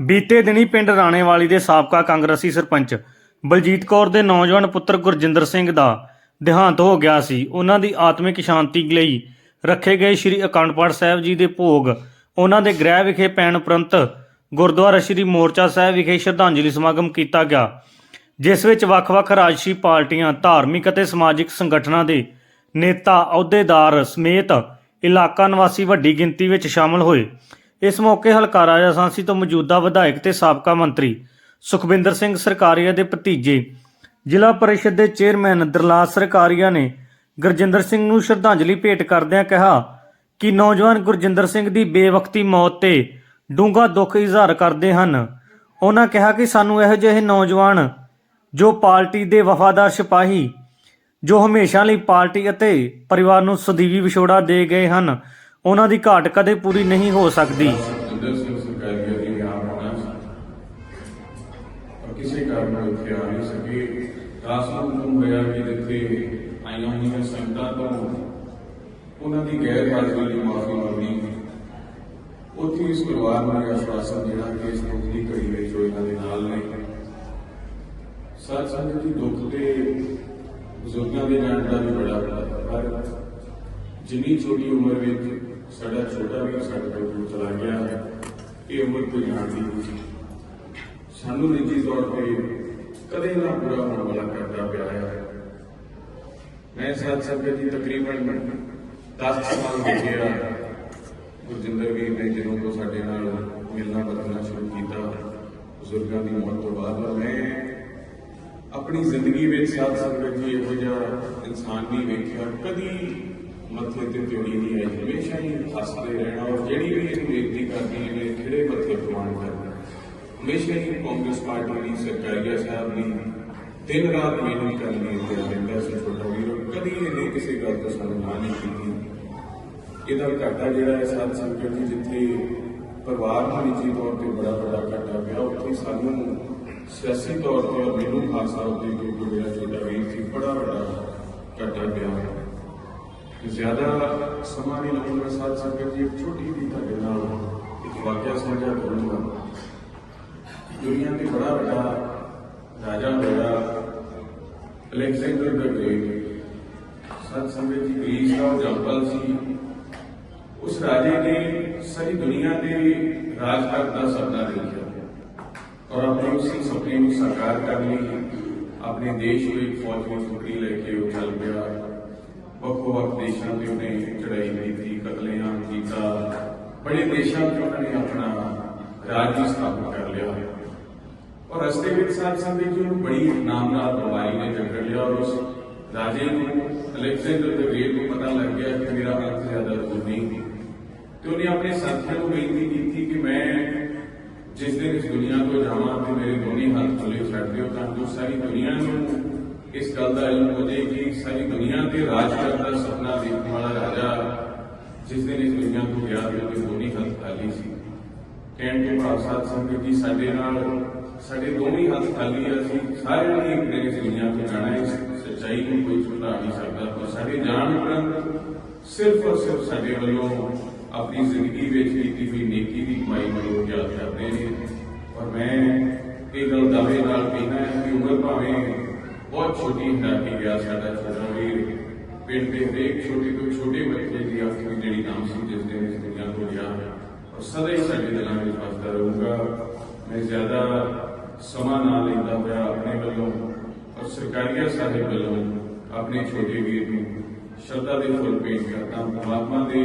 ਬੀਤੇ ਦਿਨੀ ਪਿੰਡ ਰਾਣੇਵਾਲੀ ਦੇ ਸਾਬਕਾ ਕਾਂਗਰਸੀ ਸਰਪੰਚ ਬਲਜੀਤ ਕੌਰ ਦੇ ਨੌਜਵਾਨ ਪੁੱਤਰ ਗੁਰਜਿੰਦਰ ਸਿੰਘ ਦਾ ਦੇਹਾਂਤ ਹੋ ਗਿਆ ਸੀ। ਉਹਨਾਂ ਦੀ ਆਤਮਿਕ ਸ਼ਾਂਤੀ ਲਈ ਰੱਖੇ ਗਏ ਸ੍ਰੀ ਅਖੰਡ ਪਾਠ ਸਾਹਿਬ ਜੀ ਦੇ ਭੋਗ। ਉਹਨਾਂ ਦੇ ਗ੍ਰਹਿ ਵਿਖੇ ਪੈਣ ਉਪਰੰਤ ਗੁਰਦੁਆਰਾ ਸ੍ਰੀ ਮੋਰਚਾ ਸਾਹਿਬ ਵਿਖੇ ਸ਼ਰਧਾਂਜਲੀ ਸਮਾਗਮ ਕੀਤਾ ਗਿਆ, ਜਿਸ ਵਿੱਚ ਵੱਖ-ਵੱਖ ਰਾਜਸੀ ਪਾਰਟੀਆਂ, ਧਾਰਮਿਕ ਅਤੇ ਸਮਾਜਿਕ ਸੰਗਠਨਾਂ ਦੇ ਨੇਤਾ, ਅਹੁਦੇਦਾਰ ਸਮੇਤ ਇਲਾਕਾ ਨਿਵਾਸੀ ਵੱਡੀ ਗਿਣਤੀ ਵਿੱਚ ਸ਼ਾਮਲ ਹੋਏ। ਇਸ ਮੌਕੇ ਹਲਕਾ ਰਾਜਾ ਸਾਂਸੀ ਤੋਂ ਮੌਜੂਦਾ ਵਿਧਾਇਕ ਤੇ ਸਾਬਕਾ ਮੰਤਰੀ ਸੁਖਵਿੰਦਰ ਸਿੰਘ ਸਰਕਾਰੀਆ ਦੇ ਭਤੀਜੇ ਜ਼ਿਲ੍ਹਾ ਪਰਿਸ਼ਦ ਦੇ ਚੇਅਰਮੈਨ ਦਰਲਾਸ ਸਰਕਾਰੀਆ ਨੇ ਗੁਰਜਿੰਦਰ ਸਿੰਘ ਨੂੰ ਸ਼ਰਧਾਂਜਲੀ ਭੇਟ ਕਰਦਿਆਂ ਕਿਹਾ ਕਿ ਨੌਜਵਾਨ ਗੁਰਜਿੰਦਰ ਸਿੰਘ ਦੀ ਬੇਵਕਤੀ ਮੌਤ ਤੇ ਡੂੰਘਾ ਦੁੱਖ ਇਜ਼ਹਾਰ ਕਰਦੇ ਹਨ। ਉਹਨਾਂ ਕਿਹਾ ਕਿ ਸਾਨੂੰ ਇਹੋ ਜਿਹੇ ਨੌਜਵਾਨ ਜੋ ਪਾਰਟੀ ਦੇ ਵਫਾਦਾਰ ਸਿਪਾਹੀ, ਜੋ ਹਮੇਸ਼ਾ ਲਈ ਪਾਰਟੀ ਅਤੇ ਪਰਿਵਾਰ ਨੂੰ ਸਦੀਵੀ ਵਿਛੋੜਾ ਦੇ ਗਏ ਹਨ ਉਹਨਾਂ ਦੀ ਘਾਟ ਕਦੇ ਪੂਰੀ ਨਹੀਂ ਹੋ ਸਕਦੀ। ਕਿਸੇ ਕਾਰਨ ਉਹ ਆ ਨਹੀਂ ਸਕੇ ਰਾਸ ਨੂੰ ਹੋਇਆ ਕਿ ਜਿੱਥੇ ਆਈਆਂ ਹੋਈਆਂ ਸੰਗਤਾਂ ਤੋਂ ਉਹਨਾਂ ਦੀ ਗੈਰ ਹਾਜ਼ਰੀ ਦੀ ਮਾਫੀ ਮੰਗਣੀ ਉੱਥੇ ਇਸ ਪਰਿਵਾਰ ਨੂੰ ਇਹ ਆਸ਼ਵਾਸਨ ਦੇਣਾ ਕਿ ਇਸ ਦੁੱਖ ਦੀ ਘੜੀ ਵਿੱਚ ਉਹ ਇਹਨਾਂ ਦੇ ਨਾਲ ਨੇ ਸੱਚ ਸੰਗਤ ਦੀ ਦੁੱਖ ਤੇ ਬਜ਼ੁਰਗਾਂ ਦੇ ਜਾਣ ਦਾ ਵੀ ਬੜਾ ਪਰ ਜਿੰਨੀ ਛੋਟੀ ਉਮਰ ਵਿੱਚ ਸਾਡਾ ਛੋਟਾ ਵੀ ਸਾਡੇ ਕੋਲ ਦੂਰ ਚਲਾ ਗਿਆ ਹੈ, ਇਹ ਉਮਰ ਕੋਈ ਜਾਣਦੀ ਨਹੀਂ ਸਾਨੂੰ ਨਿੱਜੀ ਤੌਰ ਤੇ ਕਦੇ ਨਾ ਪੂਰਾ ਹੋਣ ਵਾਲਾ ਕਰਦਾ ਪਿਆ ਹੈ। ਮੈਂ ਸਾਥ ਸੰਗਤ ਦੀ ਤਕਰੀਬਨ 10 ਸਾਲ ਦੇਖਿਆ ਗੁਰਜਿੰਦਰ ਵੀਰ ਨੇ ਜਦੋਂ ਤੋਂ ਸਾਡੇ ਨਾਲ ਮਿਲਣਾ ਵਰਤਣਾ ਸ਼ੁਰੂ ਕੀਤਾ, ਬਜ਼ੁਰਗਾਂ ਦੀ ਮੌਤ ਤੋਂ ਬਾਅਦ ਮੈਂ ਆਪਣੀ ਜ਼ਿੰਦਗੀ ਵਿੱਚ ਸਾਧ ਸੰਗਤ ਜੀ ਇਹੋ ਜਿਹਾ ਇਨਸਾਨ ਨਹੀਂ ਵੇਖਿਆ, ਕਦੀ ਮੱਥੇ ਤੇ ਤਿਉੜੀ ਨਹੀਂ ਆਈ। ਹਮੇਸ਼ਾ ਹੀ ਹੱਸਦੇ ਰਹਿਣਾ ਔਰ ਜਿਹੜੀ ਵੀ ਇਹਨੂੰ ਬੇਨਤੀ ਕਰਦੀ ਹੈ ਕਿਹੜੇ ਮੱਥੇ ਪ੍ਰਮਾਣ ਕਰਨਾ ਹਮੇਸ਼ਾ ਹੀ ਕਾਂਗਰਸ ਪਾਰਟੀ ਦੀ ਸਰਕਾਰੀਆ ਸਾਹਿਬ ਦੀ ਦਿਨ ਰਾਤ ਮਿਹਨਤ ਕਰਨੀ ਤੇ ਰਹਿੰਦਾ ਸੀ ਛੋਟਾ ਵੀਰ, ਕਦੀ ਇਹਨੇ ਕਿਸੇ ਗੱਲ ਤੋਂ ਸਾਨੂੰ ਨਾ ਨਹੀਂ ਕੀਤੀ। ਇਹਦਾ ਘਾਟਾ ਜਿਹੜਾ ਹੈ, ਸਾਧ ਸੰਗਤ ਜੀ, ਜਿੱਥੇ ਪਰਿਵਾਰ ਨੂੰ ਨਿੱਜੀ ਤੌਰ ਤੇ ਬੜਾ ਬੜਾ ਘਾਟਾ ਪਿਆ, ਉੱਥੇ ਸਾਨੂੰ ਸਿਆਸੀ ਤੌਰ ਤੇ ਔਰ ਮੈਨੂੰ ਖਾਸ ਤੌਰ ਤੇ ਕਿਉਂਕਿ ਮੇਰਾ ਛੋਟਾ ਵੀਰ ਸੀ ਬੜਾ ਵੱਡਾ ਘਾਟਾ ਪਿਆ। ਜ਼ਿਆਦਾ ਸਮਾਂ ਨਹੀਂ ਲਾਉਣ ਮੈਂ ਸਾਧ ਸੰਗਤ ਜੀ ਇੱਕ ਛੋਟੀ ਜਿਹੀ ਤੁਹਾਡੇ ਨਾਲ ਇੱਕ ਵਾਕਿਆ ਸਾਂਝਾ ਕਰੂੰਗਾ ਦੁਨੀਆ ਦੇ ਬੜਾ ਵੱਡਾ ਰਾਜਾ ਹੋਇਆ ਅਲੈਗਜ਼ੈਂਡਰ ਦਾ ਗ੍ਰੇਟ ਸਤ ਸੰਗਤ ਜੀ ਗ੍ਰੀਸ ਦਾ ਉਹ ਜੰਪਲ ਸੀ ਉਸ ਰਾਜੇ ਨੇ ਸਾਰੀ ਦੁਨੀਆ ਦੇ ਰਾਜ ਕਰਨ ਦਾ ਸੁਪਨਾ ਦੇਖਿਆ ਔਰ ਆਪਣੇ ਉਸ ਸੁਪਨੇ ਨੂੰ ਸਾਕਾਰ ਕਰਨ ਲਈ ਆਪਣੇ ਦੇਸ਼ ਨੂੰ ਇੱਕ ਫੌਜ ਦੀ ਟੁਕੜੀ ਲੈ ਕੇ ਉਹ ਚੱਲ ਪਿਆ ਵੱਖੋ ਵੱਖ ਦੇਸ਼ਾਂ ਤੇ ਉਹਨੇ ਚੜਾਈ ਕੀਤੀ ਕਤਲੇਆਮ ਕੀਤਾ। ਬੜੇ ਦੇਸ਼ਾਂ ਤੇ ਉਹਨਾਂ ਨੇ ਆਪਣਾ ਰਾਜ ਵੀ ਸਥਾਪਿਤ ਕਰ ਲਿਆ। ਔਰ ਰਸਤੇ ਵਿੱਚ ਸਾਧ ਸੰਗਤ ਜੀ ਨੂੰ ਬੜੀ ਨਾਮ ਨਾਲ ਬਿਮਾਰੀ ਨੇ ਟੱਕਰ ਲਿਆ। ਔਰ ਉਸ ਰਾਜੇ ਨੂੰ ਅਲੈਗਜ਼ੈਂਡਰ ਦੇ ਗ੍ਰੇਟ ਨੂੰ ਪਤਾ ਲੱਗ ਗਿਆ ਕਿ ਮੇਰਾ ਅੰਤ ਜ਼ਿਆਦਾ ਦੂਰ ਨਹੀਂ ਤੇ ਉਹਨੇ ਆਪਣੇ ਸਾਥੀਆਂ ਨੂੰ ਬੇਨਤੀ ਕੀਤੀ ਕਿ ਮੈਂ ਜਿਸ ਦਿਨ ਇਸ ਦੁਨੀਆ ਤੋਂ ਜਾਵਾਂ ਤੇ ਮੇਰੇ ਦੋਨੇ ਹੱਥ ਖੁੱਲੇ ਛੱਡ ਦਿਓ ਤਾਂ ਜੋ ਸਾਰੀ ਦੁਨੀਆ ਨੂੰ ਇਸ ਗੱਲ ਦਾ ਇਲਮ ਹੋ ਜਾਏ ਕਿ ਸਾਰੀ ਦੁਨੀਆ ਤੇ ਰਾਜ ਕਰਨ ਦਾ ਸੁਪਨਾ ਦੇਖਣ ਵਾਲਾ ਰਾਜਾ ਜਿਸ ਦਿਨ ਇਸ ਦੁਨੀਆ ਤੋਂ ਗਿਆ ਤੇ ਉਹਦੇ ਦੋਨੇ ਹੱਥ ਖਾਲੀ ਸੀ ਕਹਿਣ ਤੋਂ ਭਾਵ ਸਾਧ ਸੰਗਤ ਜੀ ਸਾਡੇ ਨਾਲ ਸਾਡੇ ਦੋਵੇਂ ਹੱਥ ਖਾਲੀ ਆ ਅਸੀਂ ਸਾਰਿਆਂ ਨੇ ਇੱਕ ਦਿਨ ਇਸ ਦੁਨੀਆ ਤੋਂ ਜਾਣਾ ਹੈ ਇਸ ਸੱਚਾਈ ਨੂੰ ਕੋਈ ਝੁਠਲਾ ਨਹੀਂ ਸਕਦਾ ਪਰ ਸਾਡੇ ਜਾਣ ਉਪਰੰਤ ਸਿਰਫ ਔਰ ਸਿਰਫ ਸਾਡੇ ਵੱਲੋਂ ਆਪਣੀ ਜ਼ਿੰਦਗੀ ਵਿੱਚ ਕੀਤੀ ਹੋਈ ਨੇਕੀ ਦੀ ਕਮਾਈ ਵੱਲੋਂ ਯਾਦ ਕਰਦੇ ਨੇ ਔਰ ਮੈਂ ਇਹ ਗੱਲ ਦਾਅਵੇ ਨਾਲ ਬਹੁਤ ਛੋਟੀ ਹੁੰਦਾ ਕਿ ਗਿਆ ਸਾਡਾ ਛੋਟਾ ਵੀਰ। ਪਿੰਡ ਦੇ ਹਰੇਕ ਛੋਟੇ ਤੋਂ ਛੋਟੇ ਬੱਚੇ ਦੀ ਆਖਰੀ ਜਿਹੜੀ ਨਾਮ ਸੀ, ਜਿਸ ਦਿਨ ਇਸ ਦੁਨੀਆ ਤੋਂ ਗਿਆ। ਔਰ ਸਦਾ ਹੀ ਸਾਡੇ ਦਿਲਾਂ ਵਿੱਚ ਵਸਦਾ ਰਹੂਗਾ। ਮੈਂ ਜ਼ਿਆਦਾ ਸਮਾਂ ਨਾ ਲੈਂਦਾ ਹੋਇਆ ਆਪਣੇ ਵੱਲੋਂ ਔਰ ਸਰਕਾਰੀਆ ਸਾਹਿਬ ਵੱਲੋਂ ਆਪਣੇ ਛੋਟੇ ਵੀਰ ਨੂੰ ਸ਼ਰਧਾ ਦੇ ਫੁੱਲ ਭੇਟ ਕਰਦਾ ਪਰਮਾਤਮਾ ਦੇ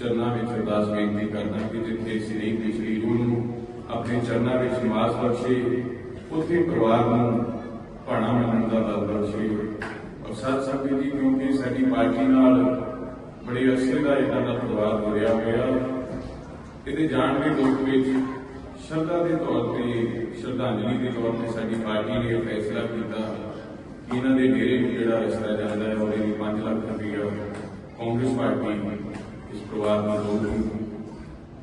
ਚਰਨਾਂ ਵਿੱਚ ਅਰਦਾਸ ਬੇਨਤੀ ਕਰਦਾ ਕਿ ਜਿੱਥੇ ਸ੍ਰੀ ਪਿਛਲੀ ਰੂਹ ਨੂੰ ਆਪਣੇ ਚਰਨਾਂ ਵਿੱਚ ਨਿਵਾਸ ਬਖਸ਼ੇ, ਉੱਥੇ ਪਰਿਵਾਰ ਨੂੰ ਭਾਣਾ ਮੰਨਣ ਦਾ ਬਲ ਬਖਸ਼ੇ ਔਰ ਸਾਥ ਜੀ, ਕਿਉਂਕਿ ਸਾਡੀ ਪਾਰਟੀ ਨਾਲ ਬੜੇ ਅਰਸੇ ਦਾ ਇਹਨਾਂ ਦਾ ਪਰਿਵਾਰ ਜੁੜਿਆ ਹੋਇਆ। ਇਹਦੇ ਜਾਣ ਦੇ ਦੁੱਖ ਵਿੱਚ ਸ਼ਰਧਾ ਦੇ ਤੌਰ ਤੇ, ਸ਼ਰਧਾਂਜਲੀ ਦੇ ਤੌਰ ਤੇ ਸਾਡੀ ਪਾਰਟੀ ਨੇ ਇਹ ਫੈਸਲਾ ਕੀਤਾ ਕਿ ਇਹਨਾਂ ਦੇ ਡੇਰੇ ਨੂੰ ਜਿਹੜਾ ਰਸਤਾ ਜਾਂਦਾ ਹੈ, ਉਹਦੇ ਲਈ 5 ਲੱਖ ਰੁਪਇਆ ਕਾਂਗਰਸ ਪਾਰਟੀ ਇਸ ਪਰਿਵਾਰ ਨੂੰ ਦਊਗੀ।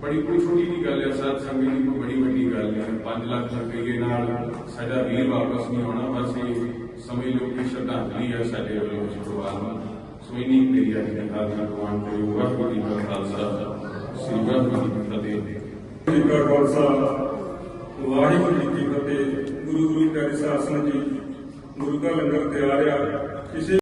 واگو جی کا خالصہ شری واحد جی واحد واحد گرو گوشت آسن جی مرغا لگا تیار کسی